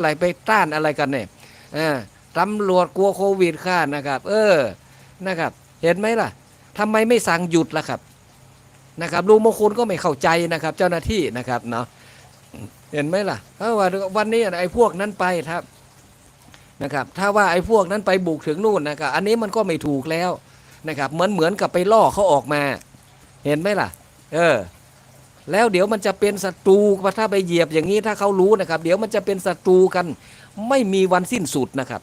อะไรไปต้านอะไรกันเนี่ยตำรวจกลัวโควิดค่านะครับ เออนะครับ เห็นไหมล่ะทำไมไม่สั่งหยุดล่ะครับนะครับลุงมงคลก็ไม่เข้าใจนะครับ เจ้าหน้าที่นะครับเนาะเห็นไหมล่ะเพราะว่าวันนี้ไอ้พวกนั้นไปครับนะครับ ถ้าว่าไอ้พวกนั้นไปบุกถึงนู่นนะครับอันนี้มันก็ไม่ถูกแล้วนะครับ เหมือนเหมือนกับไปล่อเขาออกมา เห็นไหมล่ะ เออ แล้วเดี๋ยวมันจะเป็นศัตรูถ้าไปเหยียบอย่างนี้ถ้าเขารู้นะครับ เดี๋ยวมันจะเป็นศัตรูกัน ไม่มีวันสิ้นสุดนะครับ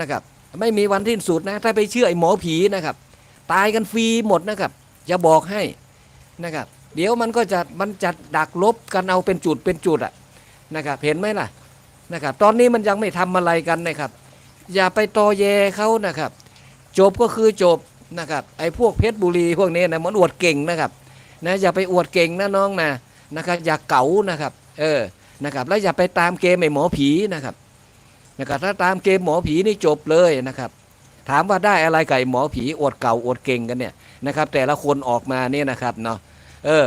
นะครับ ไม่มีวันสิ้นสุดนะถ้าไปเชื่อไอ้หมอผีนะครับ ตายกันฟรีหมดนะครับจะบอกให้นะครับ เดี๋ยวมันก็จะมันจะดักลบกันเอาเป็นจุดเป็นจุดอะนะครับ เห็นไหมล่ะนะครับ ตอนนี้มันยังไม่ทำอะไรกันนะครับ อย่าไปตอแยเขานะครับ จบก็คือจบนะครับ ไอ้พวกเพชรบุรีพวกนี้นะมันอวดเก่งนะครับ นะอย่าไปอวดเก่งนะน้องนะนะครับอย่าเก๋านะครับเออนะครับแล้วอย่าไปตามเกมไอ้หมอผีนะครับนะครับถ้าตามเกมหมอผีนี่จบเลยนะครับ ถามว่าได้อะไรไอ้หมอผีอวดเก่าอวดเก่งกันเนี่ยนะครับ แต่ละคนออกมาเนี่ยนะครับเนาะเออ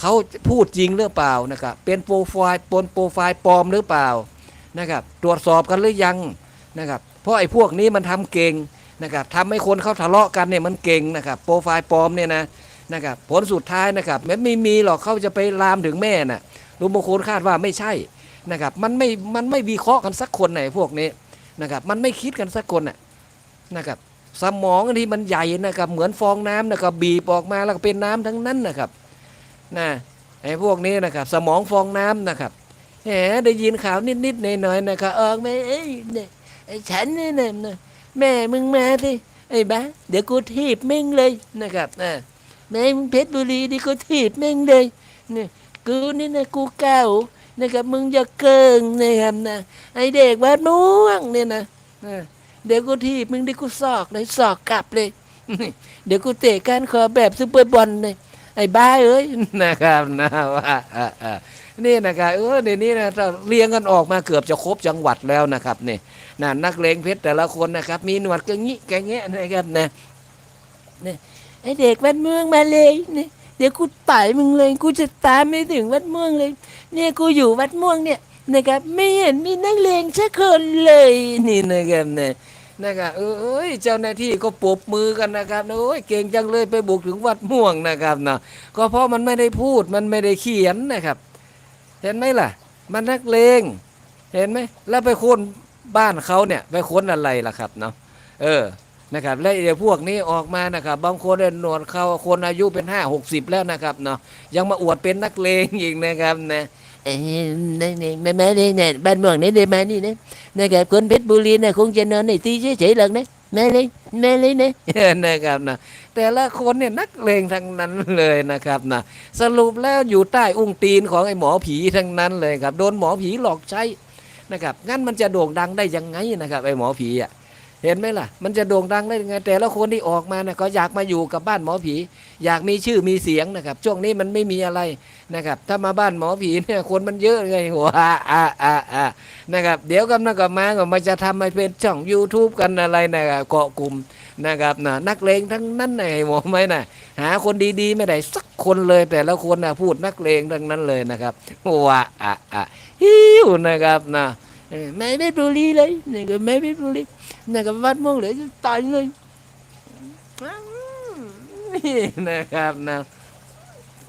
เขาพูดจริงหรือเปล่านะครับเป็นโปรไฟล์ปนโปรไฟล์ปลอมหรือเปล่านะครับ ตรวจสอบกันหรือยังนะครับ เพราะไอ้พวกนี้มันทำเก่งนะครับทำให้คนเขาทะเลาะกันเนี่ยมันเก่งนะครับ โปรไฟล์ปลอมเนี่ยนะ นะครับผลสุดท้ายนะครับแม้ไม่มีหรอกเขาจะไปลามถึงแม่น่ะลุงมงคลคาดว่าไม่ใช่นะครับมันไม่มันไม่วิเคราะห์กันสักคนไหนพวกนี้นะครับมันไม่คิดกันสักคนน่ะนะครับสมองที่มันใหญ่นะครับเหมือนฟองน้ำนะครับบีบออกมาแล้วก็เป็นน้ำทั้งนั้นนะครับนะไอ้พวกนี้นะครับสมองฟองน้ำนะครับแหมได้ยินข่าวนิดๆหน่อยๆนะครับเออแม่เอ้ยเนี่ยไอ้ฉันเนี่ยนะแม่มึงมาสิไอ้บ้าเดี๋ยวกูทีบมึงเลยนะครับนะ แม่งเพชรบุรีนี่ก็ถีบแม่งเลยเนี่ยกูนี่นะกูเก่านะครับมึงอย่าเกิงนะครับนะไอเด็กวัดม่วงเนี่ยนะเดี๋ยวกูถีบมึงเดี๋ยวกูสอกเลยสอกกลับเลย เดี๋ยวกูเตะก้านคอแบบซุปเปอร์บอลเลยไอ้บ้าเอ้ยนะครับนะว่านี่นะครับเออเดี๋ยวนี้นะเราเรียงกันออกมาเกือบจะครบจังหวัดแล้วนะครับนี่นะนักเลงเพชรแต่ละคนนะครับ มีหนวดกระงี้กระแงะนะครับนะนี่ ไอเด็กวัดเมืองมาเลยเนี่ยเดี๋ยวกูต่อยมึงเลยกูจะตามไปถึงวัดม่วงเลย เนี่ยกูอยู่วัดม่วงเนี่ยนะครับไม่เห็นมีนักเลงสักคนเลยนี่นะครับเนี่ยนะครับเอ้ยเจ้าหน้าที่ก็ปรบมือกันนะครับโอ้ยเก่งจังเลยไปบุกถึงวัดม่วงนะครับเนาะก็เพราะมันไม่ได้พูดมันไม่ได้เขียนนะครับ เห็นไหมล่ะ มันนักเลงเห็นไหมแล้วไปค้นบ้านเขาเนี่ย ไปค้นอะไรล่ะครับเนาะเออ นะครับและเดี๋ยวพวกนี้ออกมานะครับบางคนเนี่ยหนวดเขาคนอายุเป็นห้าหกสิบแล้วนะครับเนาะยังมาอวดเป็นนักเลงอีกนะครับนะเอ้ยนี่นี่แม่แม่นี่เนี่ยบ้านเมืองนี่เดี๋ยวมานี่นะนะครับคนเพชรบุรีเนี่ยคงจะนอนในที่เฉยๆหรอกนะแม่เลยแม่เลยนะนะครับนะแต่ละคนเนี่ยนักเลงทั้งนั้นเลยนะครับนะสรุปแล้วอยู่ใต้อุ้งตีนของไอ้หมอผีทั้งนั้นเลยครับ โดนหมอผีหลอกใช้นะครับงั้นมันจะโด่งดังได้ยังไงนะครับไอ้หมอผีอะ เห็นไหมล่ะ มันจะโด่งดังได้ยังไง แต่ละคนที่ออกมาเนี่ยก็อยากมาอยู่กับบ้านหมอผี อยากมีชื่อมีเสียงนะครับ ช่วงนี้มันไม่มีอะไรนะครับ ถ้ามาบ้านหมอผีเนี่ยคนมันเยอะไงหัวอ่าอ่าอ่าอ่านะครับ เดี๋ยวกำลังกับมาก็มาจะทำมาเป็นช่อง YouTube กันอะไรนะครับเกาะกลุ่มนะครับนะนักเลงทั้งนั้นไงหมอไหมนะหาคนดีๆ ไม่ได้สักคนเลย แต่ละคนนะพูดนักเลงทั้งนั้นเลยนะครับว่าอ่าอ่าฮิวนะครับนะ เออไม่ไม่บุรีเลยนี่ก็ไม่ไม่บุรีนะครับวัดม่วงเลือจะตายเลยนี่นะครับนะ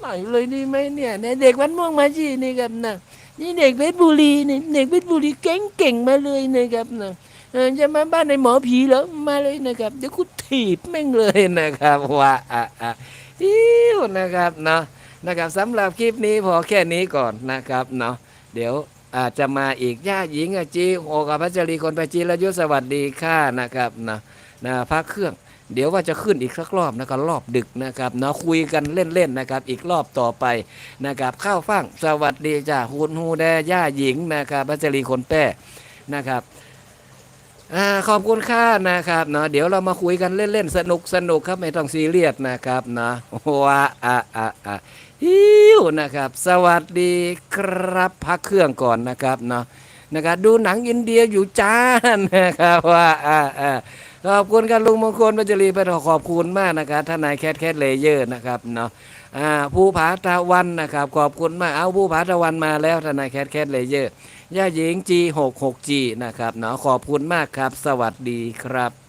ตายเลยนี่ไหมเนี่ยเนี่ยเด็กวัดม่วงมาจีนี่ครับนะนี่เด็กเพชรบุรีนี่เด็กเพชรบุรีเก่งเก่งๆมาเลยนะครับนะจะมาบ้านในหมอผีเหรอมาเลยนะครับเดี๋ยวกูถีบแม่งเลยนะครับว่าอะอะอิ้วนะครับเนาะนะครับสำหรับคลิปนี้พอแค่นี้ก่อนนะครับเนาะเดี๋ยว อาจจะมาอีกญาติหญิงอจีโอกับพัชรีคนไปจีรยุสวัสดีค่ะนะครับนะนะพักเครื่อง เดี๋ยวว่าจะขึ้นอีกสักรอบนะครับรอบดึกนะครับนะคุยกันเล่นๆนะครับ อีกรอบต่อไปนะครับ ข้าวฟ่างสวัสดีจ้าฮูนฮูแดย่าหญิงนะครับพัชรีคนแป้นะครับ อ่าขอบคุณค่านะครับเนาะเดี๋ยวเรามาคุยกันเล่นๆสนุกสนุกครับไม่ต้องซีเรียสนะครับเนาะว่าอะอะอะฮิวนะครับ สวัสดีครับพักเครื่องก่อนนะครับเนาะนะครับดูหนังอินเดียอยู่จ้านะครับว่าอ่าอ่าขอบคุณกันลุงมงคลปัจจรีไปขอบคุณมากนะครับทนายแคทแคทเลเยอร์นะครับเนาะ อ่าผู้ผาตะวันนะครับขอบคุณมากเอาผู้ผาตะวันมาแล้วทนายแคทแคทเลเยอร์ย่าหญิง G66G นะครับเนาะขอบคุณมากครับ สวัสดีครับ